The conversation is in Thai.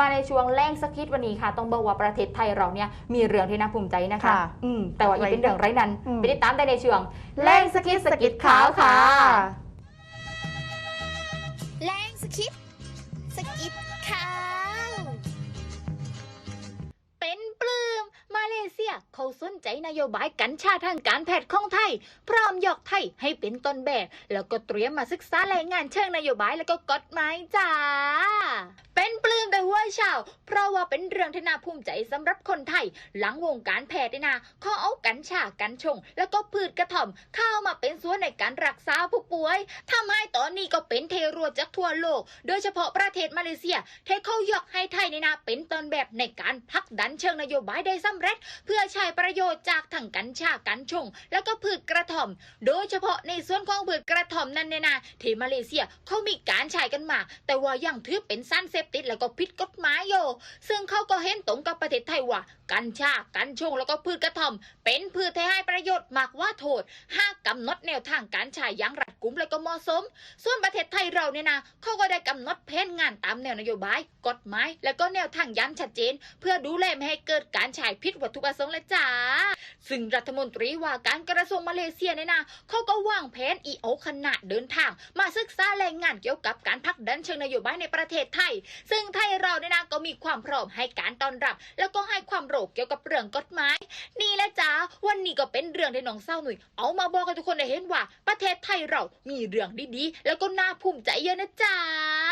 มาในช่วงแรงสกคิดวันนี้ค่ะ ต้องบอกว่าประเทศไทยเราเนี่ยมีเรื่องที่น่าภูมิใจนะคะ ค่ะอืมแต่ว่าอีกเป็นเรื่องไรนั้นอืม ไปติดตามได้ในช่วงแรงสกคิดสกิดขาวค่ะ เขาสนใจนโยบายกัญชาทางการแพทย์ของไทย พร้อมยกไทยให้เป็นต้นแบบ แล้วก็เตรียมมาศึกษารายงานเชิงนโยบายแล้วก็กฎหมายจ้า เป็นปลื้มแต่หัวชาว เพราะว่าเป็นเรื่องที่น่าภูมิใจสำหรับคนไทย หลังวงการแพทย์เนี่ยนะเขาเอากัญชากัญชง แล้วก็พืชกระท่อม เข้ามาเป็นส่วนในการรักษาผู้ป่วยทำให้ตอนนี้ก็เป็นเทรัวจากทั่วโลก โดยเฉพาะประเทศมาเลเซียเทเขายกให้ไทยเนี่ยนะเป็นต้นแบบในการผลักดันเชิงนโยบายได้สำเร็จ เพื่อใช้ประโยชน์จากทั้งกัญชากัญชง แล้วก็พืชกระท่อม โดยเฉพาะในส่วนของพืชกระท่อมนั้นเนี่ยนะที่มาเลเซียเขามีการใช้กันมาแต่ว่ายังถือเป็นสารเสพติดแล้วก็ผิดกฎหมายอยู่ซึ่งเขาก็เห็นตรงกับประเทศไทยว่า กัญชากัญชงแล้วก็พืชกระท่อม เป็นพืชที่ให้ประโยชน์มากว่าโทษหากกำหนดแนวทางการใช้อย่างรัดกุมและก็เหมาะสม ส่วนประเทศไทยเราเนี่ยนะเขาก็ได้กำหนดแผนงานตามแนวนโยบาย กฎหมาย และก็แนวทางยันชัดเจน เพื่อดูแลไม่ให้เกิดการใช้พิษวัตถุประสงค์และจ้าซึ่งรัฐมนตรีว่าการกระทรวงมาเลเซียเนี่ยนะเขาก็วางแผนอีโอขนาดเดินทาง มาศึกษาแรงงานเกี่ยวกับการผลักดันเชิงนโยบายในประเทศไทย ซึ่งไทยเราเนี่ยนะก็มีความพร้อมให้การต้อนรับ แล้วก็ให้ความรู้เกี่ยวกับเรื่องกฎหมาย นี่แหละจ้าวันนี้ก็เป็นเรื่องที่น้องเศร้าหนุ่ยเอามาบอกให้ทุกคนได้เห็นว่า ประเทศไทยเรามีเรื่องดีๆแล้วก็น่าภูมิใจเยอะนะจ๊ะบ๊า